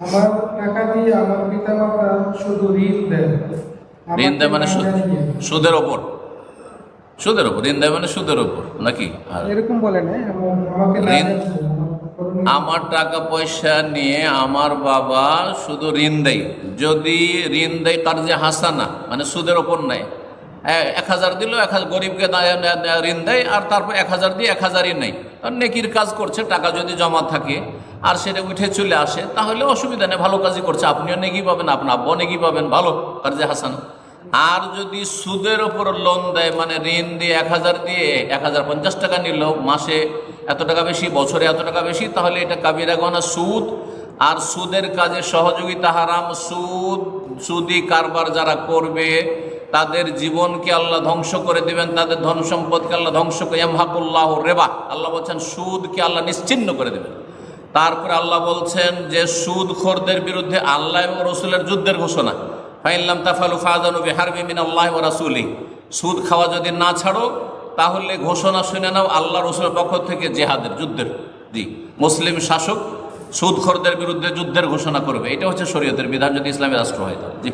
আমার টাকা দিয়ে আমার পিতা মাতা শুধু ঋণ দেন। ঋণ দেয় মানে সুদ সুদের ওপর। সুদের ওপর ঋণ দেয় মানে সুদের ওপর নাকি? এরকম বলে না ঋণ- আমার টাকা পয়সা নিয়ে আমার বাবা শুধু ঋণ দেয়। যদি ঋণ দেয় তার কার্যে হাসানা মানে সুদের ওপর নেয় এক হাজার দিল, এক হাজার গরিবকে ঋণ দেয়, আর তারপর এক হাজার দিয়ে এক হাজারই নেই। আর নেকির কাজ করছে, টাকা যদি জমা থাকে, আর সেটা উঠে চলে আসে, তাহলে অসুবিধা নেই, ভালো কাজই করছে। আপনিও নেকি পাবেন, আপনার আব্বাও নেকি পাবেন, ভালো কার্যে হাসান। আর যদি সুদের ওপর লোন দেয় মানে ঋণ দিয়ে এক হাজার দিয়ে এক হাজার পঞ্চাশ টাকা নিল, মাসে এত টাকা বেশি, বছরে এত টাকা বেশি, তাহলে এটা কাবিরা গহনা সুদ। আর সুদের কাজে সহযোগিতা হারাম, সুদ, সুদি কারবার যারা করবে তাদের জীবনকে আল্লাহ ধ্বংস করে দিবেন, তাদের ধন সম্পদকে আল্লাহ ধ্বংস করে এমহাকুল্লাহ রেবা, আল্লাহ বলছেন, সুদকে আল্লাহ নিশ্চিন্ন করে দেবেন। তারপরে আল্লাহ বলছেন যে সুদ খোরদের বিরুদ্ধে আল্লাহ এবং রসুলের যুদ্ধের ঘোষণা। ফাইনলাম তাফালু ফাজানু বিহারবি মিন আল্লাহ রাসুলি সুদ খাওয়া যদি না ছাড়ো, তাহলে ঘোষণা শুনে নাও, আল্লাহ রসুলের পক্ষ থেকে জেহাদের যুদ্ধের জি, মুসলিম শাসক সুদখোরদের বিরুদ্ধে যুদ্ধের ঘোষণা করবে। এটা হচ্ছে শরীয়তের বিধান, যদি ইসলামী রাষ্ট্র হয়। জি।